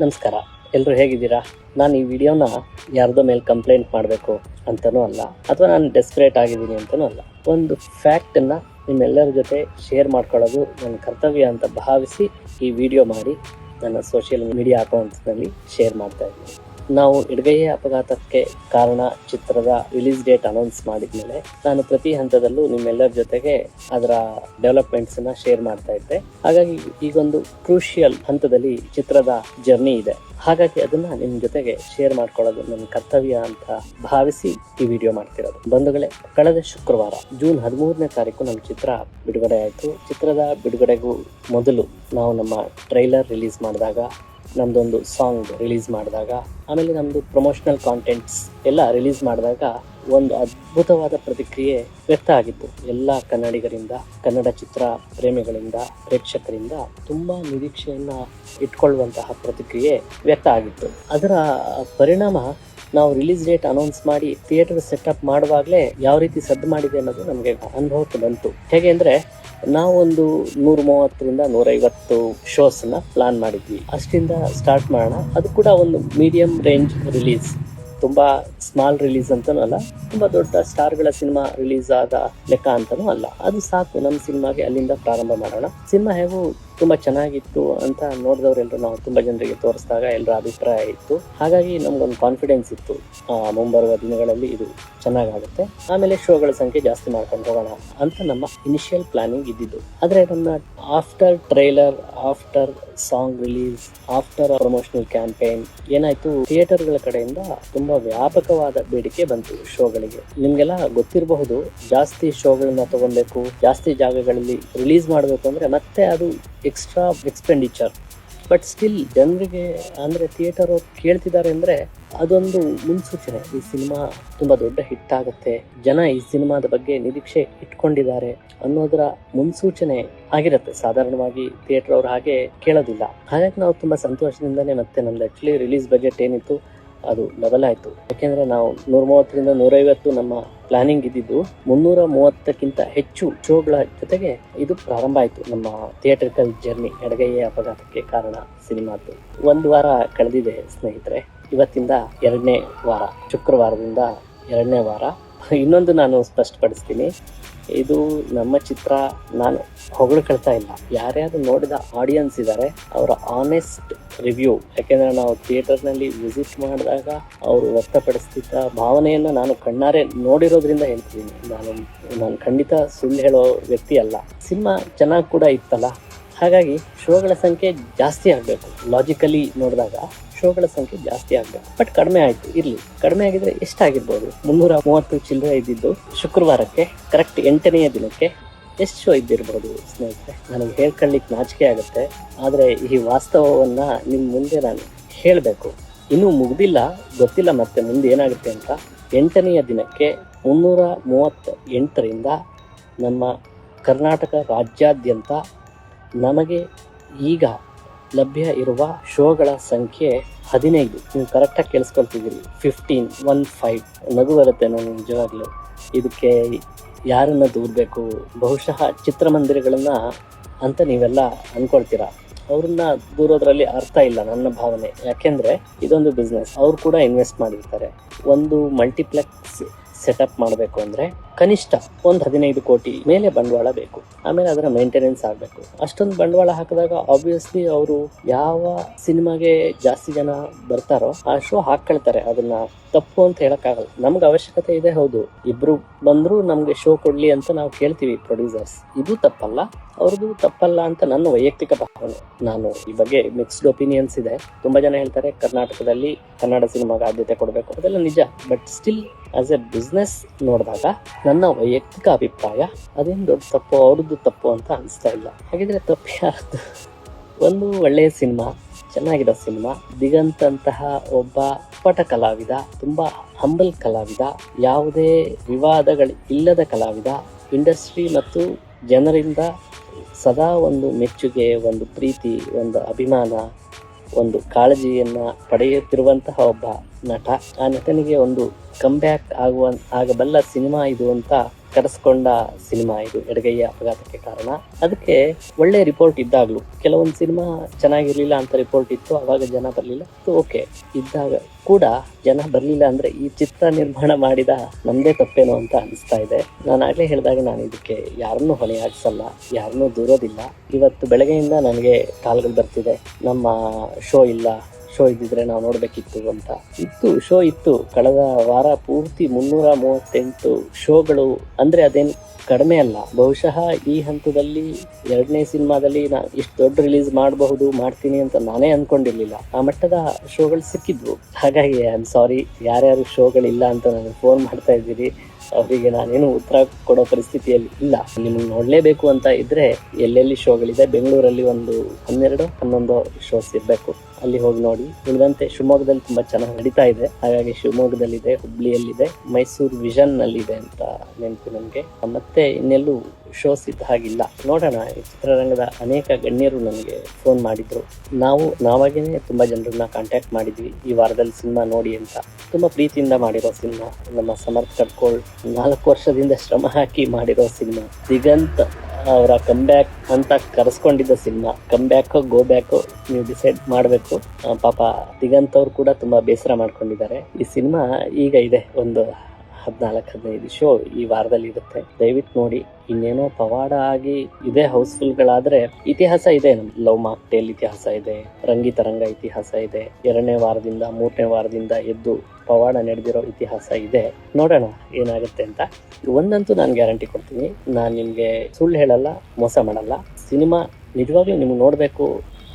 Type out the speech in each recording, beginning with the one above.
ನಮಸ್ಕಾರ. ಎಲ್ಲರೂ ಹೇಗಿದ್ದೀರಾ? ನಾನು ಈ ವಿಡಿಯೋನ ಯಾರ್ದೋ ಮೇಲೆ ಕಂಪ್ಲೇಂಟ್ ಮಾಡಬೇಕು ಅಂತಲೂ ಅಲ್ಲ, ಅಥವಾ ನಾನು ಡೆಸ್ಪರೇಟ್ ಆಗಿದ್ದೀನಿ ಅಂತಲೂ ಅಲ್ಲ. ಒಂದು ಫ್ಯಾಕ್ಟನ್ನು ನಿಮ್ಮೆಲ್ಲರ ಜೊತೆ ಶೇರ್ ಮಾಡ್ಕೊಳ್ಳೋದು ನನ್ನ ಕರ್ತವ್ಯ ಅಂತ ಭಾವಿಸಿ ಈ ವಿಡಿಯೋ ಮಾಡಿ ನನ್ನ ಸೋಷಿಯಲ್ ಮೀಡಿಯಾ ಅಕೌಂಟ್ಸ್ನಲ್ಲಿ ಶೇರ್ ಮಾಡ್ತಾ ಇದ್ದೀನಿ. ನಾವು ಎಡಗೈಯ ಅಪಘಾತಕ್ಕೆ ಕಾರಣ ಚಿತ್ರದ ರಿಲೀಸ್ ಡೇಟ್ ಅನೌನ್ಸ್ ಮಾಡಿದ್ಮೇಲೆ ನಾನು ಪ್ರತಿ ಹಂತದಲ್ಲೂ ನಿಮ್ಮೆಲ್ಲರ ಜೊತೆಗೆ ಅದರ ಡೆವಲಪ್ಮೆಂಟ್ಸ್ನ ಶೇರ್ ಮಾಡ್ತಾ ಇದ್ದೆ. ಹಾಗಾಗಿ ಈಗೊಂದು ಕ್ರೂಷಿಯಲ್ ಹಂತದಲ್ಲಿ ಚಿತ್ರದ ಜರ್ನಿ ಇದೆ. ಹಾಗಾಗಿ ಅದನ್ನ ನಿಮ್ ಜೊತೆಗೆ ಶೇರ್ ಮಾಡ್ಕೊಳ್ಳೋದು ನನ್ನ ಕರ್ತವ್ಯ ಅಂತ ಭಾವಿಸಿ ಈ ವಿಡಿಯೋ ಮಾಡ್ತಿರೋದು. ಬಂಧುಗಳೇ, ಕಳೆದ ಶುಕ್ರವಾರ ಜೂನ್ ಹದಿಮೂರನೇ ತಾರೀಕು ನಮ್ಮ ಚಿತ್ರ ಬಿಡುಗಡೆ ಆಯಿತು ಚಿತ್ರದ ಬಿಡುಗಡೆಗೂ ಮೊದಲು ನಾವು ನಮ್ಮ ಟ್ರೈಲರ್ ರಿಲೀಸ್ ಮಾಡಿದಾಗ ನಮ್ದೊಂದು ಸಾಂಗ್ ರಿಲೀಸ್ ಮಾಡಿದಾಗ, ಆಮೇಲೆ ನಮ್ಮದು ಪ್ರಮೋಷನಲ್ ಕಾಂಟೆಂಟ್ಸ್ ಎಲ್ಲ ರಿಲೀಸ್ ಮಾಡಿದಾಗ ಒಂದು ಅದ್ಭುತವಾದ ಪ್ರತಿಕ್ರಿಯೆ ವ್ಯಕ್ತ ಆಗಿತ್ತು. ಎಲ್ಲ ಕನ್ನಡಿಗರಿಂದ, ಕನ್ನಡ ಚಿತ್ರ ಪ್ರೇಮಿಗಳಿಂದ, ಪ್ರೇಕ್ಷಕರಿಂದ ತುಂಬ ನಿರೀಕ್ಷೆಯನ್ನು ಇಟ್ಕೊಳ್ಳುವಂತಹ ಪ್ರತಿಕ್ರಿಯೆ ವ್ಯಕ್ತ ಆಗಿತ್ತು. ಅದರ ಪರಿಣಾಮ ನಾವು ರಿಲೀಸ್ ಡೇಟ್ ಅನೌನ್ಸ್ ಮಾಡಿ ಥಿಯೇಟರ್ ಸೆಟಪ್ ಮಾಡುವಾಗಲೇ ಯಾವ ರೀತಿ ಸದ್ದು ಮಾಡಿದೆ ಅನ್ನೋದು ನಮಗೆ ಅನುಭವಕ್ಕೆ ಬಂತು. ಹೇಗೆ ಅಂದರೆ ನಾವೊಂದು ನೂರ ಮೂವತ್ತರಿಂದ ನೂರೈವತ್ತು ಶೋಸ್ನ ಪ್ಲಾನ್ ಮಾಡಿದ್ವಿ. ಅಷ್ಟಿಂದ ಸ್ಟಾರ್ಟ್ ಮಾಡೋಣ. ಅದು ಕೂಡ ಒಂದು ಮೀಡಿಯಂ ರೇಂಜ್ ರಿಲೀಸ್ ತುಂಬ ಸ್ಮಾಲ್ ರಿಲೀಸ್ ಅಂತಲೂ ಅಲ್ಲ, ತುಂಬ ದೊಡ್ಡ ಸ್ಟಾರ್ಗಳ ಸಿನಿಮಾ ರಿಲೀಸ್ ಆದ ಲೆಕ್ಕ ಅಂತಲೂ ಅಲ್ಲ. ಅದು ಸಾಕು, ನಮ್ಮ ಸಿನಿಮಾಗೆ ಅಲ್ಲಿಂದ ಪ್ರಾರಂಭ ಮಾಡೋಣ. ಸಿನಿಮಾ ಹೇಗೂ ತುಂಬ ಚೆನ್ನಾಗಿತ್ತು ಅಂತ ನೋಡಿದವರೆಲ್ಲರೂ ನಾವು ತುಂಬ ಜನರಿಗೆ ತೋರಿಸಿದಾಗ ಎಲ್ಲರ ಅಭಿಪ್ರಾಯ ಇತ್ತು. ಹಾಗಾಗಿ ನಮಗೊಂದು ಕಾನ್ಫಿಡೆನ್ಸ್ ಇತ್ತು. ಮುಂಬರುವ ದಿನಗಳಲ್ಲಿ ಇದು ಚೆನ್ನಾಗಾಗುತ್ತೆ. ಆಮೇಲೆ ಶೋಗಳ ಸಂಖ್ಯೆ ಜಾಸ್ತಿ ಮಾಡ್ಕೊಂಡು ಹೋಗೋಣ ಅಂತ ನಮ್ಮ ಇನಿಷಿಯಲ್ ಪ್ಲಾನಿಂಗ್ ಇದ್ದಿದ್ದು. ಆದರೆ ನಮ್ಮ after trailer after song release after promotional campaign ಏನಾಯ್ತು ಥಿಯೇಟರ್ಗಳ ಕಡೆಯಿಂದ ತುಂಬಾ ವ್ಯಾಪಕವಾದ ಬೇಡಿಕೆ ಬಂತು ಶೋಗಳಿಗೆ. ನಿಮಗೆಲ್ಲ ಗೊತ್ತಿರಬಹುದು, ಜಾಸ್ತಿ ಶೋಗಳನ್ನ ತಗೊಬೇಕು, ಜಾಸ್ತಿ ಜಾಗಗಳಲ್ಲಿ ರಿಲೀಸ್ ಮಾಡಬೇಕು ಅಂದ್ರೆ ಮತ್ತೆ ಅದು ಎಕ್ಸ್ಟ್ರಾ ಎಕ್ಸ್ಪೆಂಡಿಚರ್ ಬಟ್ ಸ್ಟಿಲ್ ಜನರಿಗೆ ಅಂದರೆ ಥಿಯೇಟರ್ ಅವ್ರು ಕೇಳ್ತಿದ್ದಾರೆ ಅಂದರೆ ಅದೊಂದು ಮುನ್ಸೂಚನೆ. ಈ ಸಿನಿಮಾ ತುಂಬ ದೊಡ್ಡ ಹಿಟ್ ಆಗುತ್ತೆ. ಜನ ಈ ಸಿನಿಮಾದ ಬಗ್ಗೆ ನಿರೀಕ್ಷೆ ಇಟ್ಕೊಂಡಿದ್ದಾರೆ ಅನ್ನೋದರ ಮುನ್ಸೂಚನೆ ಆಗಿರುತ್ತೆ. ಸಾಧಾರಣವಾಗಿ ಥಿಯೇಟರ್ ಅವ್ರು ಹಾಗೆ ಕೇಳೋದಿಲ್ಲ. ಹಾಗಾಗಿ ನಾವು ತುಂಬ ಸಂತೋಷದಿಂದನೇ ಮತ್ತೆ ನಮ್ದು ಆ್ಯಕ್ಚುಲಿ ರಿಲೀಸ್ ಬಜೆಟ್ ಏನಿತ್ತು ಅದು ಡಬಲ್ ಆಯಿತು. ಯಾಕೆಂದರೆ ನಾವು ನೂರ ಮೂವತ್ತರಿಂದ ನೂರೈವತ್ತು ನಮ್ಮ ಪ್ಲಾನಿಂಗ್ ಇದ್ದಿದ್ದು ಮುನ್ನೂರ ಮೂವತ್ತಕ್ಕಿಂತ ಹೆಚ್ಚು ಶೋಗಳ ಜೊತೆಗೆ ಇದು ಪ್ರಾರಂಭ ಆಯಿತು ನಮ್ಮ ಥಿಯೇಟ್ರಿಕಲ್ ಜರ್ನಿ ಎಡಗೈಯ ಅಪಘಾತಕ್ಕೆ ಕಾರಣ ಸಿನಿಮಾದ್ದು. ಒಂದು ವಾರ ಕಳೆದಿದೆ ಸ್ನೇಹಿತರೆ. ಇವತ್ತಿಂದ ಎರಡನೇ ವಾರ, ಶುಕ್ರವಾರದಿಂದ ಎರಡನೇ ವಾರ. ಇನ್ನೊಂದು ನಾನು ಸ್ಪಷ್ಟಪಡಿಸ್ತೀನಿ. ಇದು ನಮ್ಮ ಚಿತ್ರ ನಾನು ಹೊಗಳ್ಕೊಳ್ತಾ ಇಲ್ಲ. ಯಾರ್ಯಾರು ನೋಡಿದ ಆಡಿಯನ್ಸ್ ಇದ್ದಾರೆ ಅವರ ಆನೆಸ್ಟ್ ರಿವ್ಯೂ ಯಾಕೆಂದ್ರೆ ನಾವು ಥಿಯೇಟರ್ನಲ್ಲಿ ವಿಸಿಟ್ ಮಾಡಿದಾಗ ಅವರು ವ್ಯಕ್ತಪಡಿಸ್ತಿದ್ದ ಭಾವನೆಯನ್ನು ನಾನು ಕಣ್ಣಾರೆ ನೋಡಿರೋದ್ರಿಂದ ಹೇಳ್ತಿದ್ದೀನಿ ನಾನು ನಾನು ಖಂಡಿತ ಸುಳ್ಳು ಹೇಳೋ ವ್ಯಕ್ತಿ ಅಲ್ಲ. ಸಿನಿಮಾ ಚೆನ್ನಾಗಿ ಕೂಡ ಇತ್ತಲ್ಲ. ಹಾಗಾಗಿ ಶೋಗಳ ಸಂಖ್ಯೆ ಜಾಸ್ತಿ ಆಗಬೇಕು. ಲಾಜಿಕಲಿ ನೋಡಿದಾಗ ಶೋಗಳ ಸಂಖ್ಯೆ ಜಾಸ್ತಿ ಆಗಬೇಕು. ಬಟ್ ಕಡಿಮೆ ಆಯಿತು, ಇರಲಿ. ಕಡಿಮೆ ಆಗಿದ್ರೆ ಎಷ್ಟಾಗಿರ್ಬೋದು? ಮುನ್ನೂರ ಮೂವತ್ತು ಚಿಲ್ಲರೆ ಇದ್ದಿದ್ದು ಶುಕ್ರವಾರಕ್ಕೆ ಕರೆಕ್ಟ್ ಎಂಟನೆಯ ದಿನಕ್ಕೆ ಎಷ್ಟು ಶೋ ಇದ್ದಿರ್ಬೋದು ಸ್ನೇಹಿತರೆ? ನನಗೆ ಹೇಳ್ಕೊಳ್ಳಿಕ್ಕೆ ನಾಚಿಕೆ ಆಗುತ್ತೆ. ಆದರೆ ಈ ವಾಸ್ತವವನ್ನು ನಿಮ್ಮ ಮುಂದೆ ನಾನು ಹೇಳಬೇಕು. ಇನ್ನೂ ಮುಗ್ದಿಲ್ಲ, ಗೊತ್ತಿಲ್ಲ ಮತ್ತೆ ಮುಂದೆ ಏನಾಗುತ್ತೆ ಅಂತ. ಎಂಟನೆಯ ದಿನಕ್ಕೆ ಮುನ್ನೂರ ಮೂವತ್ತ ಎಂಟರಿಂದ ನಮ್ಮ ಕರ್ನಾಟಕ ರಾಜ್ಯಾದ್ಯಂತ ನಮಗೆ ಈಗ ಲಭ್ಯ ಇರುವ ಶೋಗಳ ಸಂಖ್ಯೆ ಹದಿನೈದು. ನೀವು ಕರೆಕ್ಟಾಗಿ ಕೇಳಿಸ್ಕೊಳ್ತಿದ್ದೀರಿ. ಫಿಫ್ಟೀನ್ ಒನ್ ಫೈವ್ ನಗು ಬರುತ್ತೆ ನಾನು ನಿಜವಾಗ್ಲೂ. ಇದಕ್ಕೆ ಯಾರನ್ನ ದೂರಬೇಕು ಬಹುಶಃ ಚಿತ್ರಮಂದಿರಗಳನ್ನು ಅಂತ ನೀವೆಲ್ಲ ಅನ್ಕೊಳ್ತೀರಾ? ಅವ್ರನ್ನ ದೂರೋದ್ರಲ್ಲಿ ಅರ್ಥ ಇಲ್ಲ ನನ್ನ ಭಾವನೆ. ಯಾಕೆಂದ್ರೆ ಇದೊಂದು ಬಿಸ್ನೆಸ್ ಅವ್ರು ಕೂಡ ಇನ್ವೆಸ್ಟ್ ಮಾಡಿರ್ತಾರೆ. ಒಂದು ಮಲ್ಟಿಪ್ಲೆಕ್ಸ್ ಸೆಟಪ್ ಮಾಡಬೇಕು ಅಂದ್ರೆ ಕನಿಷ್ಠ ಒಂದು ಹದಿನೈದು ಕೋಟಿ ಮೇಲೆ ಬಂಡವಾಳ ಬೇಕು. ಆಮೇಲೆ ಅದರ ಮೇಂಟೆನೆನ್ಸ್ ಆಗಬೇಕು. ಅಷ್ಟೊಂದು ಬಂಡವಾಳ ಹಾಕಿದಾಗ ಆಬ್ವಿಯಸ್ಲಿ ಅವರು ಯಾವ ಸಿನಿಮಾಗೆ ಜಾಸ್ತಿ ಜನ ಬರ್ತಾರೋ ಆ ಶೋ ಹಾಕೊಳ್ತಾರೆ ಅದನ್ನ ತಪ್ಪು ಅಂತ ಹೇಳಕ್ಕಾಗಲ್ಲ. ನಮ್ಗೆ ಅವಶ್ಯಕತೆ ಇದೆ, ಹೌದು. ಇಬ್ರು ಬಂದ್ರು ನಮ್ಗೆ ಶೋ ಕೊಡ್ಲಿ ಅಂತ ನಾವು ಕೇಳ್ತೀವಿ ಪ್ರೊಡ್ಯೂಸರ್ಸ್ ಇದು ತಪ್ಪಲ್ಲ. ಅವ್ರದ್ದು ತಪ್ಪಲ್ಲ ಅಂತ ನನ್ನ ವೈಯಕ್ತಿಕ ಭಾವನೆ. ನಾನು ಈ ಬಗ್ಗೆ ಮಿಕ್ಸ್ಡ್ ಒಪಿನಿಯನ್ಸ್ ಇದೆ. ತುಂಬಾ ಜನ ಹೇಳ್ತಾರೆ, ಕರ್ನಾಟಕದಲ್ಲಿ ಕನ್ನಡ ಸಿನಿಮಾಗೆ ಆದ್ಯತೆ ಕೊಡಬೇಕು. ಅದೆಲ್ಲ ನಿಜ. But still as a business ನೋಡಿದಾಗ ನನ್ನ ವೈಯಕ್ತಿಕ ಅಭಿಪ್ರಾಯ, ಅದೇನು ದೊಡ್ಡ ತಪ್ಪು, ಅವ್ರದ್ದು ತಪ್ಪು ಅಂತ ಅನಿಸ್ತಾ ಇಲ್ಲ. ಹಾಗಿದ್ರೆ ತಪ್ಪು ಯಾರ್ದು? ಒಂದು ಒಳ್ಳೆಯ ಸಿನಿಮಾ, ಚೆನ್ನಾಗಿರೋ ಸಿನಿಮಾ ದಿಗಂತ್ ಒಬ್ಬ ಪಟ ಕಲಾವಿದ, ತುಂಬಾ ಹಂಬಲ್ ಕಲಾವಿದ, ಯಾವುದೇ ವಿವಾದಗಳು ಇಲ್ಲದ ಕಲಾವಿದ ಇಂಡಸ್ಟ್ರಿ ಮತ್ತು ಜನರಿಂದ ಸದಾ ಒಂದು ಮೆಚ್ಚುಗೆ, ಒಂದು ಪ್ರೀತಿ, ಒಂದು ಅಭಿಮಾನ ಒಂದು ಕಾಳಜಿಯನ್ನ ಪಡೆಯುತ್ತಿರುವಂತಹ ಒಬ್ಬ ನಟ. ಆ ನಟನಿಗೆ ಒಂದು ಕಮ್ಬ್ಯಾಕ್ ಆಗುವ ಆಗಬಲ್ಲ ಸಿನಿಮಾ ಇದು ಅಂತ ಕರೆಸ್ಕೊಂಡ ಸಿನಿಮಾ ಇದು ಎಡಗೈಯ ಅಪಘಾತಕ್ಕೆ ಕಾರಣ. ಅದಕ್ಕೆ ಒಳ್ಳೆ ರಿಪೋರ್ಟ್ ಇದ್ದಾಗಲೂ. ಕೆಲವೊಂದು ಸಿನಿಮಾ ಚೆನ್ನಾಗಿರ್ಲಿಲ್ಲ ಅಂತ ರಿಪೋರ್ಟ್ ಇತ್ತು, ಅವಾಗ ಜನ ಬರಲಿಲ್ಲ. ಓಕೆ ಇದ್ದಾಗ ಕೂಡ ಜನ ಬರಲಿಲ್ಲ ಅಂದ್ರೆ ಈ ಚಿತ್ರ ನಿರ್ಮಾಣ ಮಾಡಿದ ನಮ್ದೇ ತಪ್ಪೇನೋ ಅಂತ ಅನಿಸ್ತಾ ಇದೆ. ನಾನು ಆಗ್ಲೇ ಹೇಳಿದಾಗ ನಾನು ಇದಕ್ಕೆ ಯಾರನ್ನೂ ಹಾಕ್ಸಲ್ಲ, ಯಾರನ್ನೂ ದೂರೋದಿಲ್ಲ. ಇವತ್ತು ಬೆಳಗ್ಗೆಯಿಂದ ನನಗೆ ಕಾಲ್ಗಳು ಬರ್ತಿದೆ. ನಮ್ಮ ಶೋ ಇಲ್ಲ ಶೋ ಇದ್ದಿದ್ರೆ ನಾವು ನೋಡಬೇಕಿತ್ತು ಅಂತ. ಇತ್ತು, ಶೋ ಇತ್ತು. ಕಳೆದ ವಾರ ಪೂರ್ತಿ ಮುನ್ನೂರ ಮೂವತ್ತೆಂಟು ಶೋಗಳು, ಅಂದ್ರೆ ಅದೇನು ಕಡಿಮೆ ಅಲ್ಲ. ಬಹುಶಃ ಈ ಹಂತದಲ್ಲಿ ಎರಡನೇ ಸಿನಿಮಾದಲ್ಲಿ ನಾ ಇಷ್ಟು ದೊಡ್ಡ ರಿಲೀಸ್ ಮಾಡಬಹುದು, ಮಾಡ್ತೀನಿ ಅಂತ ನಾನೇ ಅನ್ಕೊಂಡಿರ್ಲಿಲ್ಲ. ಆ ಮಟ್ಟದ ಶೋಗಳು ಸಿಕ್ಕಿದ್ವು. ಹಾಗಾಗಿ ಐ ಆಮ್ ಸಾರಿ ಯಾರ್ಯಾರು ಶೋಗಳಿಲ್ಲ ಅಂತ ನನಗೆ ಫೋನ್ ಮಾಡ್ತಾ ಇದ್ದೀರಿ. ಅವರಿಗೆ ನಾನೇನು ಉತ್ತರ ಕೊಡೋ ಪರಿಸ್ಥಿತಿಯಲ್ಲಿ ಇಲ್ಲ. ನಿಮ್ಗೆ ನೋಡಲೇಬೇಕು ಅಂತ ಇದ್ರೆ ಎಲ್ಲೆಲ್ಲಿ ಶೋಗಳಿದೆ? ಬೆಂಗಳೂರಲ್ಲಿ ಒಂದು ಹನ್ನೆರಡು, ಹನ್ನೊಂದು ಶೋಸ್ ಇರಬೇಕು. ಅಲ್ಲಿ ಹೋಗಿ ನೋಡಿ. ಉಳಿದಂತೆ ಶಿವಮೊಗ್ಗದಲ್ಲಿ ತುಂಬಾ ಚೆನ್ನಾಗಿ ನಡೀತಾ ಇದೆ. ಹಾಗಾಗಿ ಶಿವಮೊಗ್ಗದಲ್ಲಿದೆ, ಹುಬ್ಳಿಯಲ್ಲಿದೆ, ಮೈಸೂರು ವಿಷನ್ ನಲ್ಲಿದೆ ಅಂತ ನೆನಪು ನನಗೆ ಮತ್ತೆ ಇನ್ನೆಲ್ಲೂ ಶೋಸ್ ಇದ್ದ ಹಾಗಿಲ್ಲ. ನೋಡೋಣ, ಈ ಚಿತ್ರರಂಗದ ಅನೇಕ ಗಣ್ಯರು ನನಗೆ ಫೋನ್ ಮಾಡಿದ್ರು. ನಾವು, ನಾವಾಗೇನೆ ತುಂಬ ಜನರನ್ನ ಕಾಂಟ್ಯಾಕ್ಟ್ ಮಾಡಿದ್ವಿ. ಈ ವಾರದಲ್ಲಿ ಸಿನಿಮಾ ನೋಡಿ ಅಂತ. ತುಂಬ ಪ್ರೀತಿಯಿಂದ ಮಾಡಿರೋ ಸಿನಿಮಾ. ನಮ್ಮ ಸಮರ್ಥ್ ಕಡ್ಕೋಳ್ ನಾಲ್ಕು ವರ್ಷದಿಂದ ಶ್ರಮ ಹಾಕಿ ಮಾಡಿರೋ ಸಿನಿಮಾ. ದಿಗಂತ್ ಅವರ ಕಮ್ ಅಂತ ಕರೆಸ್ಕೊಂಡಿದ್ದ ಸಿನಿಮಾ. ಕಮ್ ಗೋ ಬ್ಯಾಕ್ ನೀವು ಡಿಸೈಡ್ ಮಾಡಬೇಕು. ಪಾಪ ದಿಗಂತ್ ಅವರು ಕೂಡ ತುಂಬಾ ಬೇಸರ ಮಾಡ್ಕೊಂಡಿದ್ದಾರೆ. ಈ ಸಿನಿಮಾ ಈಗ ಇದೆ ಒಂದು ಹದಿನಾಲ್ಕು ಹದಿನೈದು ಶೋ ಈ ವಾರದಲ್ಲಿ ಇರುತ್ತೆ. ದಯವಿಟ್ಟು ನೋಡಿ, ಇನ್ನೇನೋ ಪವಾಡ ಆಗಿ ಇದೇ ಹೌಸ್ಫುಲ್ಗಳಾದ್ರೆ ಇತಿಹಾಸ ಇದೆ. ಲವ್ ಮಾರ್ಕ್ ಟೇಲ್ ಇತಿಹಾಸ ಇದೆ ರಂಗಿತರಂಗ ಇತಿಹಾಸ ಇದೆ, ಎರಡನೇ ವಾರದಿಂದ, ಮೂರನೇ ವಾರದಿಂದ ಎದ್ದು ಪವಾಡ ನಡೆದಿರೋ ಇತಿಹಾಸ ಇದೆ. ನೋಡೋಣ ಏನಾಗುತ್ತೆ ಅಂತ. ಒಂದಂತೂ ನಾನು ಗ್ಯಾರಂಟಿ ಕೊಡ್ತೀನಿ. ನಾನು ನಿಮಗೆ ಸುಳ್ಳು ಹೇಳಲ್ಲ, ಮೋಸ ಮಾಡಲ್ಲ. ಸಿನಿಮಾ ನಿಜವಾಗ್ಲೂ ನಿಮ್ಗೆ ನೋಡಬೇಕು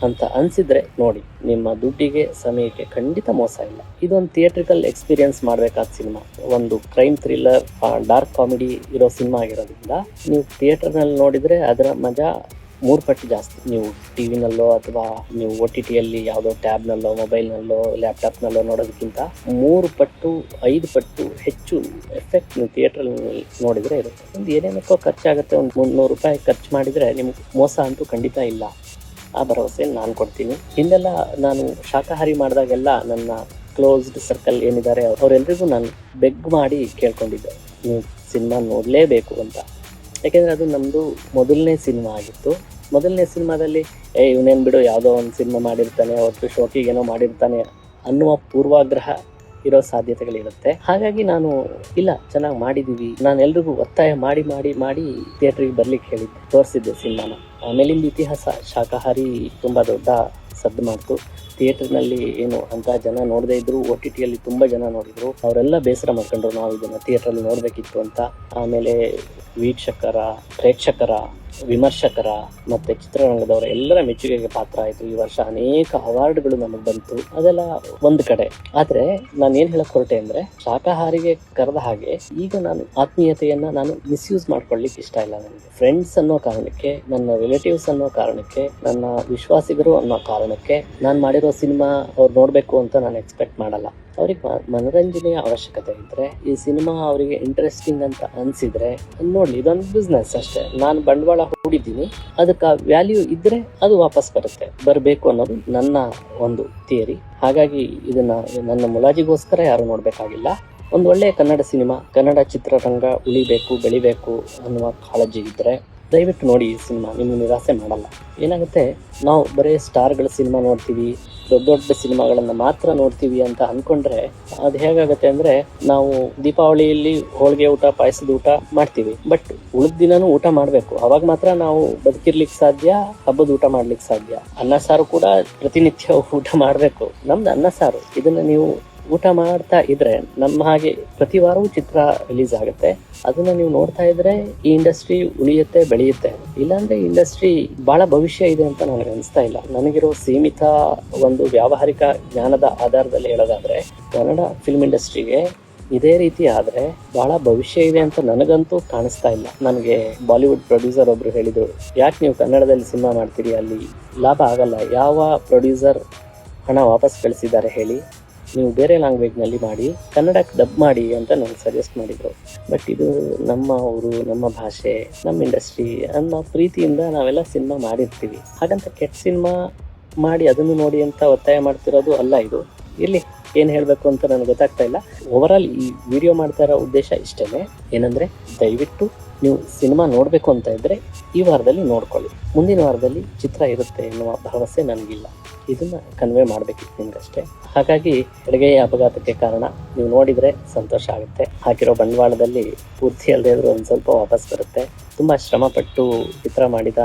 ಅಂತ ಅನಿಸಿದ್ರೆ ನೋಡಿ, ನಿಮ್ಮ ದುಡ್ಡಿಗೆ ಸಮಯಕ್ಕೆ ಖಂಡಿತ ಮೋಸ ಇಲ್ಲ. ಇದೊಂದು ಥಿಯೇಟ್ರಿಕಲ್ ಎಕ್ಸ್ಪೀರಿಯನ್ಸ್ ಮಾಡಬೇಕಾದ ಸಿನಿಮಾ ಒಂದು ಕ್ರೈಮ್ ಥ್ರಿಲ್ಲರ್ ಡಾರ್ಕ್ ಕಾಮಿಡಿ ಇರೋ ಸಿನಿಮಾ ಆಗಿರೋದ್ರಿಂದ ನೀವು ಥಿಯೇಟರ್ನಲ್ಲಿ ನೋಡಿದರೆ ಅದರ ಮಜಾ ಮೂರು ಪಟ್ಟು ಜಾಸ್ತಿ. ನೀವು ಟಿ ವಿನಲ್ಲೋ ಅಥವಾ ನೀವು ಒ ಟಿ ಟಿಯಲ್ಲಿ ಯಾವುದೋ ಟ್ಯಾಬ್ನಲ್ಲೋ ಮೊಬೈಲ್ನಲ್ಲೋ ಲ್ಯಾಪ್ಟಾಪ್ನಲ್ಲೋ ನೋಡೋದಕ್ಕಿಂತ ಮೂರು ಪಟ್ಟು ಐದು ಪಟ್ಟು ಹೆಚ್ಚು ಎಫೆಕ್ಟ್ ನೀವು ಥಿಯೇಟ್ರಲ್ಲಿ ನೋಡಿದರೆ ಇರುತ್ತೆ. ಒಂದು ಏನೇನಕ್ಕೋ ಖರ್ಚಾಗುತ್ತೆ, ಒಂದು ಮುನ್ನೂರು ರೂಪಾಯಿ ಖರ್ಚು ಮಾಡಿದರೆ ನಿಮ್ಗೆ ಮೋಸ ಅಂತೂ ಖಂಡಿತ ಇಲ್ಲ. ಆ ಭರವಸೆ ನಾನು ಕೊಡ್ತೀನಿ. ಹಿಂದೆಲ್ಲ ನಾನು ಶಾಖಾಹಾರಿ ಮಾಡಿದಾಗೆಲ್ಲ ನನ್ನ ಕ್ಲೋಸ್ಡ್ ಸರ್ಕಲ್ ಏನಿದ್ದಾರೆ ಅವರೆಲ್ಲರಿಗೂ ನಾನು ಬೆಗ್ ಮಾಡಿ ಕೇಳ್ಕೊಂಡಿದ್ದೆ. ನೀವು ಸಿನಿಮಾ ನೋಡಲೇಬೇಕು ಅಂತ. ಯಾಕೆಂದರೆ ಅದು ನಮ್ಮದು ಮೊದಲನೇ ಸಿನಿಮಾ ಆಗಿತ್ತು. ಮೊದಲನೇ ಸಿನಿಮಾದಲ್ಲಿ, ಏ, ಇವನೇನು ಬಿಡು, ಯಾವುದೋ ಒಂದು ಸಿನಿಮಾ ಮಾಡಿರ್ತಾನೆ ಅವತ್ತು ಶೋಕಿಗೇನೋ ಮಾಡಿರ್ತಾನೆ ಅನ್ನುವ ಪೂರ್ವಾಗ್ರಹ ಇರೋ ಸಾಧ್ಯತೆಗಳಿರುತ್ತೆ. ಹಾಗಾಗಿ ನಾನು, ಇಲ್ಲ, ಚೆನ್ನಾಗಿ ಮಾಡಿದೀವಿ. ನಾನು ಎಲ್ರಿಗೂ ಒತ್ತಾಯ ಮಾಡಿ ಮಾಡಿ ಮಾಡಿ ಥಿಯೇಟ್ರಿಗೆ ಬರ್ಲಿಕ್ಕೆ ಹೇಳಿದ್ದೆ. ತೋರಿಸಿದ್ದೆ ಸಿನಿಮಾನ. ಆಮೇಲಿಂದ ಇತಿಹಾಸ ಶಾಖಾಹಾರಿ ತುಂಬಾ ದೊಡ್ಡ ಸದ್ದು ಮಾಡ್ತು. ಥಿಯೇಟರ್ನಲ್ಲಿ ಏನು ಅಂತ ಜನ ನೋಡದೇ ಇದ್ರು, ಒ ಟಿ ಟಿಯಲ್ಲಿ ತುಂಬ ಜನ ನೋಡಿದ್ರು. ಅವರೆಲ್ಲ ಬೇಸರ ಮಾಡ್ಕೊಂಡ್ರು ನಾವು ಇದನ್ನು ಥಿಯೇಟ್ರಲ್ಲಿ ನೋಡಬೇಕಿತ್ತು ಅಂತ. ಆಮೇಲೆ ವೀಕ್ಷಕರ, ಪ್ರೇಕ್ಷಕರ ವಿಮರ್ಶಕರ ಮತ್ತೆ ಚಿತ್ರರಂಗದವರ ಎಲ್ಲರ ಮೆಚ್ಚುಗೆಗೆ ಪಾತ್ರ ಆಯಿತು. ಈ ವರ್ಷ ಅನೇಕ ಅವಾರ್ಡ್ಗಳು ನಮಗೆ ಬಂತು. ಅದೆಲ್ಲ ಒಂದು ಕಡೆ. ಆದ್ರೆ ನಾನು ಏನ್ ಹೇಳಕ್ ಹೊರಟೆ ಅಂದ್ರೆ ಶಾಖಾಹಾರಿಗೆ ಕರೆದ ಹಾಗೆ ಈಗ ನಾನು ಆತ್ಮೀಯತೆಯನ್ನ ನಾನು ಮಿಸ್ಯೂಸ್ ಮಾಡ್ಕೊಳ್ಳಿಕ್ಕೆ ಇಷ್ಟ ಇಲ್ಲ ನನಗೆ. ಫ್ರೆಂಡ್ಸ್ ಅನ್ನೋ ಕಾರಣಕ್ಕೆ, ನನ್ನ ರಿಲೇಟಿವ್ಸ್ ಅನ್ನೋ ಕಾರಣಕ್ಕೆ, ನನ್ನ ವಿಶ್ವಾಸಿಗರು ಅನ್ನೋ ಕಾರಣಕ್ಕೆ ನಾನು ಮಾಡಿರೋ ಸಿನಿಮಾ ಅವ್ರು ನೋಡ್ಬೇಕು ಅಂತ ನಾನು ಎಕ್ಸ್ಪೆಕ್ಟ್ ಮಾಡಲ್ಲ. ಅವ್ರಿಗೆ ಮನೋರಂಜನೆಯ ಅವಶ್ಯಕತೆ ಇದ್ರೆ, ಈ ಸಿನಿಮಾ ಅವರಿಗೆ ಇಂಟ್ರೆಸ್ಟಿಂಗ್ ಅಂತ ಅನ್ಸಿದ್ರೆ ನೋಡಿ ಇದೊಂದು ಬಿಸ್ನೆಸ್ ಅಷ್ಟೇ. ನಾನು ಬಂಡವಾಳ ಹೂಡಿದ್ದೀನಿ, ಅದಕ್ಕೆ ವ್ಯಾಲ್ಯೂ ಇದ್ರೆ ಅದು ವಾಪಸ್ ಬರುತ್ತೆ. ಬರಬೇಕು ಅನ್ನೋದು ನನ್ನ ಒಂದು ಥಿಯರಿ ಹಾಗಾಗಿ ಇದನ್ನ ನನ್ನ ಮುಲಾಜಿಗೋಸ್ಕರ ಯಾರು ನೋಡಬೇಕಾಗಿಲ್ಲ. ಒಂದು ಒಳ್ಳೆಯ ಕನ್ನಡ ಸಿನಿಮಾ, ಕನ್ನಡ ಚಿತ್ರರಂಗ ಉಳಿಬೇಕು, ಬೆಳಿಬೇಕು ಅನ್ನುವ ಕಾಳಜಿ ಇದ್ರೆ, ದಯವಿಟ್ಟು ನೋಡಿ ಈ ಸಿನಿಮಾ ನಿಮ್ಮ ನಿರಾಸೆ ಮಾಡಲ್ಲ. ಏನಾಗುತ್ತೆ, ನಾವು ಬರೀ ಸ್ಟಾರ್ಗಳ ಸಿನಿಮಾ ನೋಡ್ತೀವಿ ದೊಡ್ಡ ದೊಡ್ಡ ಸಿನಿಮಾಗಳನ್ನ ಮಾತ್ರ ನೋಡ್ತೀವಿ ಅಂತ ಅನ್ಕೊಂಡ್ರೆ ಅದು ಹೇಗಾಗುತ್ತೆ ಅಂದ್ರೆ ನಾವು ದೀಪಾವಳಿಯಲ್ಲಿ ಹೋಳಿಗೆ ಊಟ, ಪಾಯಸದ ಊಟ ಮಾಡ್ತೀವಿ. ಬಟ್ ಉಳಿದ ದಿನಾನು ಊಟ ಮಾಡಬೇಕು. ಅವಾಗ ಮಾತ್ರ ನಾವು ಬದುಕಿರ್ಲಿಕ್ಕೆ ಸಾಧ್ಯ, ಹಬ್ಬದ ಊಟ ಮಾಡ್ಲಿಕ್ಕೆ ಸಾಧ್ಯ. ಅನ್ನ ಸಾರು ಕೂಡ ಪ್ರತಿನಿತ್ಯ ಊಟ ಮಾಡಬೇಕು. ನಮ್ದು ಅನ್ನ ಸಾರು. ಇದನ್ನ ನೀವು ಊಟ ಮಾಡ್ತಾ ಇದ್ರೆ ನಮ್ಮ ಹಾಗೆ ಪ್ರತಿ ವಾರವೂ ಚಿತ್ರ ರಿಲೀಸ್ ಆಗುತ್ತೆ. ಅದನ್ನ ನೀವು ನೋಡ್ತಾ ಇದ್ರೆ ಈ ಇಂಡಸ್ಟ್ರಿ ಉಳಿಯುತ್ತೆ, ಬೆಳೆಯುತ್ತೆ. ಇಲ್ಲಾಂದ್ರೆ ಇಂಡಸ್ಟ್ರಿ ಬಹಳ ಭವಿಷ್ಯ ಇದೆ ಅಂತ ನನಗೆ ಅನಿಸ್ತಾ ಇಲ್ಲ. ನನಗಿರೋ ಸೀಮಿತ ಒಂದು ವ್ಯಾವಹಾರಿಕ ಜ್ಞಾನದ ಆಧಾರದಲ್ಲಿ ಹೇಳೋದಾದ್ರೆ, ಕನ್ನಡ ಫಿಲ್ಮ್ ಇಂಡಸ್ಟ್ರಿಗೆ ಇದೇ ರೀತಿ ಆದರೆ ಬಹಳ ಭವಿಷ್ಯ ಇದೆ ಅಂತ ನನಗಂತೂ ಕಾಣಿಸ್ತಾ ಇಲ್ಲ. ನನಗೆ ಬಾಲಿವುಡ್ ಪ್ರೊಡ್ಯೂಸರ್ ಒಬ್ರು ಹೇಳಿದ್ರು, ಯಾಕೆ ನೀವು ಕನ್ನಡದಲ್ಲಿ ಸಿನಿಮಾ ಮಾಡ್ತೀರಿ ಅಲ್ಲಿ? ಲಾಭ ಆಗಲ್ಲ. ಯಾವ ಪ್ರೊಡ್ಯೂಸರ್ ಹಣ ವಾಪಸ್ ಕಳಿಸಿದ್ದಾರೆ ಹೇಳಿ? ನೀವು ಬೇರೆ ಲ್ಯಾಂಗ್ವೇಜ್ನಲ್ಲಿ ಮಾಡಿ ಕನ್ನಡಕ್ಕೆ ಡಬ್ ಮಾಡಿ ಅಂತ ನಾನು ಸಜೆಸ್ಟ್ ಮಾಡಿದರು. ಬಟ್ ಇದು ನಮ್ಮ ಊರು, ನಮ್ಮ ಭಾಷೆ, ನಮ್ಮ ಇಂಡಸ್ಟ್ರಿ ಅನ್ನೋ ಪ್ರೀತಿಯಿಂದ ನಾವೆಲ್ಲ ಸಿನಿಮಾ ಮಾಡಿರ್ತೀವಿ. ಹಾಗಂತ ಕೆಟ್ಟ ಸಿನಿಮಾ ಮಾಡಿ ಅದನ್ನು ನೋಡಿ ಅಂತ ಒತ್ತಾಯ ಮಾಡ್ತಿರೋದು ಅಲ್ಲ ಇದು. ಇಲ್ಲಿ ಏನು ಹೇಳಬೇಕು ಅಂತ ನನಗೆ ಗೊತ್ತಾಗ್ತಾ ಇಲ್ಲ. ಓವರಾಲ್ ಈ ವಿಡಿಯೋ ಮಾಡ್ತಾ ಇರೋ ಉದ್ದೇಶ ಇಷ್ಟೇ ಏನಂದರೆ, ದಯವಿಟ್ಟು ನೀವು ಸಿನಿಮಾ ನೋಡಬೇಕು ಅಂತ ಇದ್ದರೆ ಈ ವಾರದಲ್ಲಿ ನೋಡ್ಕೊಳ್ಳಿ. ಮುಂದಿನ ವಾರದಲ್ಲಿ ಚಿತ್ರ ಇರುತ್ತೆ ಎನ್ನುವ ಭರವಸೆ ನನಗಿಲ್ಲ. ಇದನ್ನ ಕನ್ವೆ ಮಾಡಬೇಕಿತ್ತು ನಿಮ್ಗಷ್ಟೇ. ಹಾಗಾಗಿ ಅಡುಗೆ ಅಪಘಾತಕ್ಕೆ ಕಾರಣ ನೀವು ನೋಡಿದರೆ ಸಂತೋಷ ಆಗುತ್ತೆ. ಹಾಕಿರೋ ಬಂಡವಾಳದಲ್ಲಿ ಪೂರ್ತಿ ಅಲ್ಲದೆ ಒಂದು ಸ್ವಲ್ಪ ವಾಪಸ್ ಬರುತ್ತೆ. ತುಂಬ ಶ್ರಮಪಟ್ಟು ಚಿತ್ರ ಮಾಡಿದ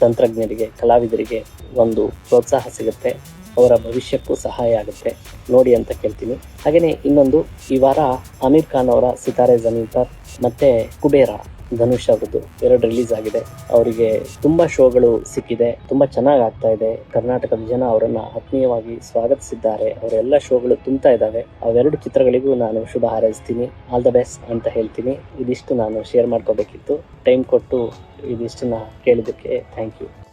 ತಂತ್ರಜ್ಞರಿಗೆ, ಕಲಾವಿದರಿಗೆ ಒಂದು ಪ್ರೋತ್ಸಾಹ ಸಿಗುತ್ತೆ. ಅವರ ಭವಿಷ್ಯಕ್ಕೂ ಸಹಾಯ ಆಗುತ್ತೆ. ನೋಡಿ ಅಂತ ಕೇಳ್ತೀನಿ. ಹಾಗೆಯೇ ಇನ್ನೊಂದು, ಈ ವಾರ ಅಮೀರ್ ಖಾನ್ ಅವರ ಸಿತಾರೆ ಜಮೀನ್ ಪರ್ ಮತ್ತೆ ಕುಬೇರ ಧನುಷ್ ಅವ್ರದ್ದು ಎರಡು ರಿಲೀಸ್ ಆಗಿದೆ. ಅವರಿಗೆ ತುಂಬಾ ಶೋಗಳು ಸಿಕ್ಕಿದೆ, ತುಂಬಾ ಚೆನ್ನಾಗಿ ಆಗ್ತಾ ಇದೆ. ಕರ್ನಾಟಕದ ಜನ ಅವರನ್ನ ಆತ್ಮೀಯವಾಗಿ ಸ್ವಾಗತಿಸಿದ್ದಾರೆ. ಅವರೆಲ್ಲ ಶೋಗಳು ತುಂಬ್ತಾ ಇದ್ದಾವೆ. ಅವೆರಡು ಚಿತ್ರಗಳಿಗೂ ನಾನು ಶುಭ ಹಾರೈಸ್ತೀನಿ. ಆಲ್ ದ ಬೆಸ್ಟ್ ಅಂತ ಹೇಳ್ತೀನಿ. ಇದಿಷ್ಟು ನಾನು ಶೇರ್ ಮಾಡ್ಕೋಬೇಕಿತ್ತು. ಟೈಮ್ ಕೊಟ್ಟು ಇದಿಷ್ಟನ್ನ ಕೇಳಿದ್ದಕ್ಕೆ ಥ್ಯಾಂಕ್ ಯು